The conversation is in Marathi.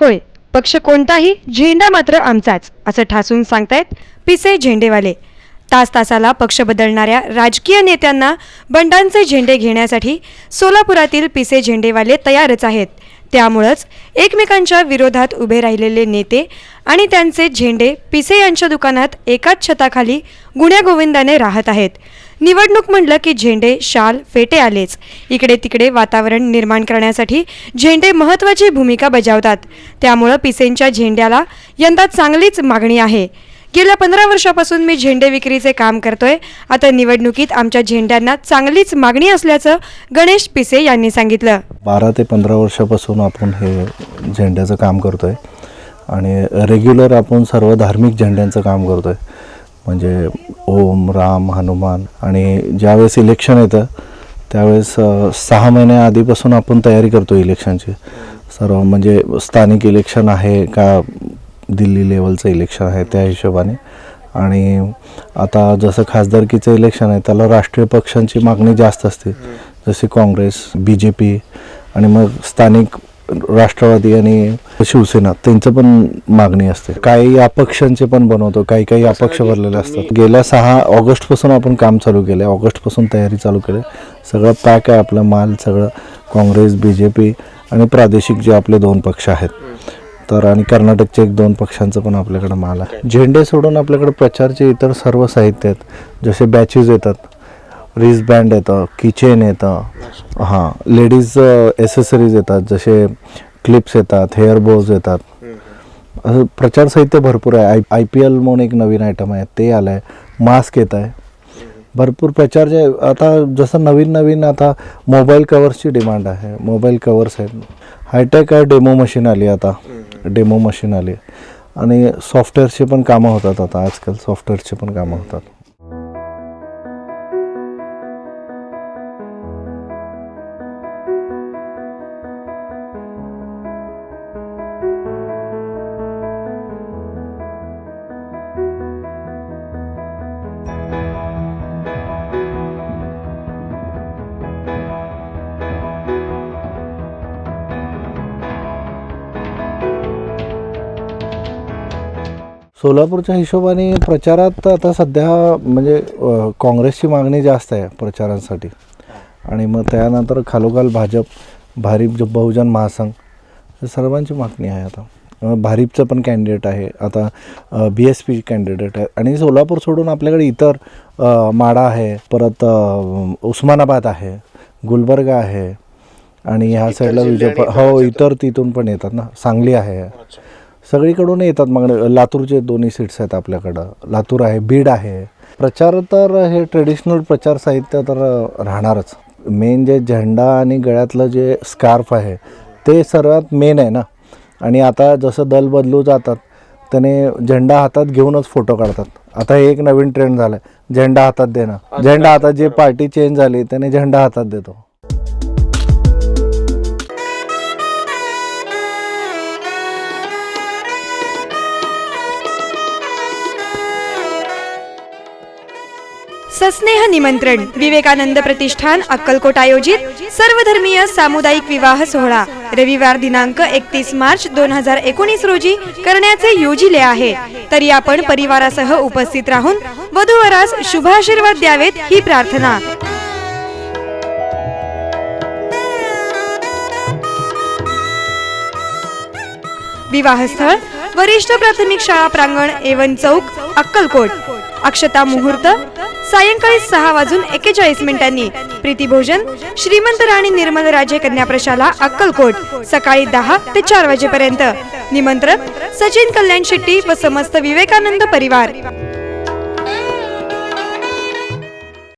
होय पक्ष कोणताही झेंडा मात्र आमचाच असं ठासून सांगतायत पिसे झेंडेवाले. तास तासाला पक्ष बदलणाऱ्या राजकीय नेत्यांना बंडांचे झेंडे घेण्यासाठी सोलापुरातील पिसे झेंडेवाले तयारच आहेत. त्यामुळंच एकमेकांच्या विरोधात उभे राहिलेले नेते आणि त्यांचे झेंडे पिसे यांच्या दुकानात एकाच छताखाली गुण्यागोविंदाने राहत आहेत. निवडणूक म्हणलं की झेंडे शाल फेटे आलेच. इकडे तिकडे वातावरण निर्माण करण्यासाठी झेंडे महत्त्वाची भूमिका बजावतात. त्यामुळं पिसेंच्या झेंड्याला यंदा चांगलीच मागणी आहे. गेल्या पंधरा वर्षापासून मी झेंडे विक्रीचे काम करतोय. आता निवडणुकीत आमच्या झेंड्यांना चांगलीच मागणी असल्याचं गणेश पिसे यांनी सांगितलं. बारा ते पंधरा वर्षापासून आपण हे झेंड्याचं काम करतो आहे आणि रेग्युलर आपण सर्व धार्मिक झेंड्यांचं काम करतो आहे म्हणजे ओम राम हनुमान. आणि ज्यावेळेस इलेक्शन येतं त्यावेळेस सहा महिन्या आधीपासून आपण तयारी करतो इलेक्शनची सर्व म्हणजे स्थानिक इलेक्शन आहे का दिल्ली लेवलचं इलेक्शन आहे त्या हिशोबाने. आणि आता जसं खासदारकीचं इलेक्शन आहे त्याला राष्ट्रीय पक्षांची मागणी जास्त असते. जसे काँग्रेस बी जे पी आणि मग स्थानिक राष्ट्रवादी आणि शिवसेना त्यांचं पण मागणी असते. काही अपक्षांचे पण बनवतो काही काही अपक्ष भरलेले असतात. गेल्या सहा ऑगस्टपासून आपण काम चालू केलं आहे ऑगस्टपासून तयारी चालू केली. आहे. सगळं पॅक आहे आपलं माल सगळं काँग्रेस बी जे पी आणि प्रादेशिक जे आपले दोन पक्ष आहेत. तर आणि कर्नाटकचे एक दोन पक्षांचं पण आपल्याकडे माल आहे. झेंडे सोडून आपल्याकडे प्रचारचे इतर सर्व साहित्य आहेत. जसे बॅचेस येतात. रिस बँड येतं किचेन येतं. हां लेडीज एसेसरीज येतात जसे क्लिप्स येतात हेअर बोज येतात. असं प्रचार साहित्य भरपूर आहे. आय आय पी एल म्हणून एक नवीन आयटम आहे ते आलं आहे मास्क येत आहे. भरपूर प्रचार जे आता जसं नवीन नवीन आता मोबाईल कवर्सची डिमांड आहे. मोबाईल कवर्स आहेत. हायटेक आहे डेमो मशीन आली आता. डेमो मशीन आली. आणि सॉफ्टवेअरची पण कामं होतात आता आजकाल सॉफ्टवेअरची पण कामं होतात. सोलापूरच्या हिशोबाने प्रचारात आता सध्या म्हणजे काँग्रेसची मागणी जास्त आहे प्रचारांसाठी. आणि मग त्यानंतर खालोखाल भाजप भारिप जो बहुजन महासंघ सर्वांची मागणी आहे आता. भारिपचं पण कॅन्डिडेट आहे. आता बी एस पी कॅन्डिडेट आहे. आणि सोलापूर सोडून आपल्याकडे इतर माडा आहे परत उस्मानाबाद आहे गुलबर्गा आहे आणि ह्या साईडला विजय हो इतर तिथून पण येतात ना. सांगली आहे. सगळीकडून येतात मग लातूरचे दोन्ही सीट्स आहेत आपल्याकडं. लातूर आहे बीड आहे. प्रचार तर हे ट्रेडिशनल प्रचार साहित्य तर राहणारच. मेन जे झेंडा आणि गळ्यातलं जे स्कार्फ आहे ते सर्वात मेन आहे ना. आणि आता जसं दल बदलू जातात त्याने झेंडा हातात घेऊनच फोटो काढतात. आता एक नवीन ट्रेंड झालाय. झेंडा हातात देणं. झेंडा हातात जे पार्टी चेंज झाली त्याने झेंडा हातात देतो. सस्नेह निमंत्रण विवेकानंद प्रतिष्ठान अक्कलकोट आयोजित सर्वधर्मीय सामुदायिक विवाह सोहळा. रविवार दिनांक एकतीस मार्च दोन हजार एकोणीस रोजी करण्याचे योजिले आहे. तरी आपण परिवारासह उपस्थित राहून वधूवरास शुभाशीर्वाद द्यावेत ही प्रार्थना. विवाहस्थळ वरिष्ठ प्राथमिक शाळा प्रांगण एवन चौक अक्कलकोट. अक्षता मुहूर्त सायंकाळी सहा वाजून एकेचाळीस मिनिटांनी. प्रीतिभोजन श्रीमंत राणी निर्मल राजे कन्या प्रशाला अक्कलकोट सकाळी दहा ते चार वाजेपर्यंत. निमंत्रक सचिन कल्याण शेट्टी व समस्त विवेकानंद परिवार.